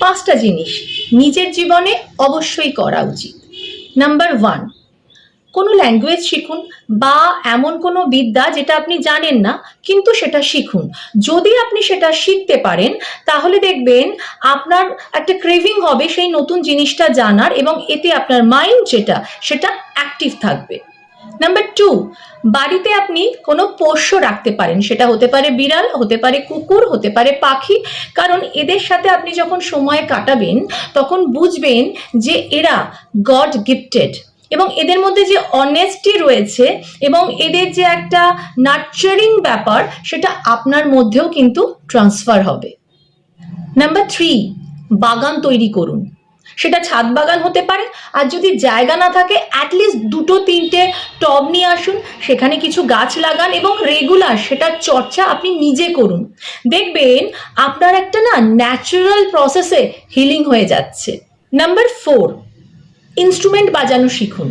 পাঁচটা জিনিস নিজের জীবনে অবশ্যই করা উচিত। নাম্বার ওয়ান কোনো ল্যাঙ্গুয়েজ শিখুন বা এমন কোনো বিদ্যা যেটা আপনি জানেন না, কিন্তু সেটা শিখুন। যদি আপনি সেটা শিখতে পারেন, তাহলে দেখবেন আপনার একটা ক্রেভিং হবে সেই নতুন জিনিসটা জানার এবং এতে আপনার মাইন্ড যেটা, সেটা অ্যাক্টিভ থাকবে। নাম্বার টু বাড়িতে আপনি কোনো পোষ্য রাখতে পারেন। সেটা হতে পারে বিড়াল, হতে পারে কুকুর, হতে পারে পাখি। কারণ এদের সাথে আপনি যখন সময় কাটাবেন, তখন বুঝবেন যে এরা গড গিফটেড এবং এদের মধ্যে যে অনেস্টি রয়েছে এবং এদের যে একটা নার্চারিং ব্যাপার, সেটা আপনার মধ্যেও কিন্তু ট্রান্সফার হবে। নাম্বার থ্রি বাগান তৈরি করুন। সেটা ছাদ বাগান হতে পারে। আর যদি জায়গা না থাকে অ্যাটলিস্ট দুটো তিনটে টব নিয়ে আসুন। সেখানে কিছু গাছ লাগান এবং রেগুলার সেটার চর্চা আপনি নিজে করুন। দেখবেন আপনার একটা না ন্যাচারাল প্রসেসে হিলিং হয়ে যাচ্ছে। নাম্বার ফোর ইনস্ট্রুমেন্ট বাজানো শিখুন।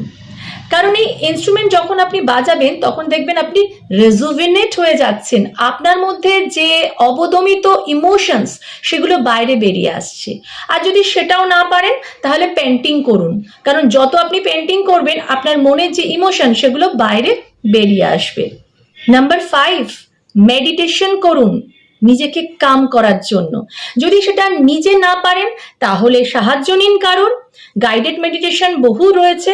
কারণ এই ইনস্ট্রুমেন্ট যখন আপনি বাজাবেন, তখন দেখবেন আপনি রেজুভিনেট হয়ে যাচ্ছেন। আপনার মধ্যে যে অবদমিত ইমোশনস সেগুলো বাইরে বেরিয়ে আসছে। আর যদি সেটাও না পারেন, তাহলে পেন্টিং করুন। কারণ যত আপনি পেন্টিং করবেন, আপনার মনের যে ইমোশন সেগুলো বাইরে বেরিয়ে আসবে। নাম্বার ফাইভ মেডিটেশন করুন। নিজেকে কাম করার জন্য। যদি সেটা নিজে না পারেন, তাহলে সাহায্য নিন কারণ গাইডেড মেডিটেশন বহু রয়েছে।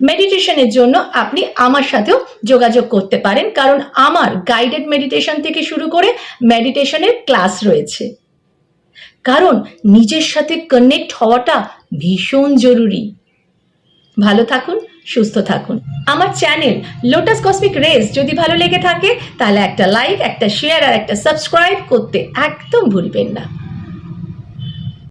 মেডিটেশনের জন্য আপনি আমার সাথেও যোগাযোগ করতে পারেন, কারণ আমার গাইডেড মেডিটেশন থেকে শুরু করে মেডিটেশনের ক্লাস রয়েছে। কারণ নিজের সাথে কানেক্ট হওয়াটা ভীষণ জরুরি। ভালো থাকুন, সুস্থ থাকুন। আমার চ্যানেল লোটাস কসমিক রেস যদি ভালো লেগে থাকে, তাহলে একটা লাইক একটা শেয়ার আর একটা সাবস্ক্রাইব করতে একদম ভুলবেন না।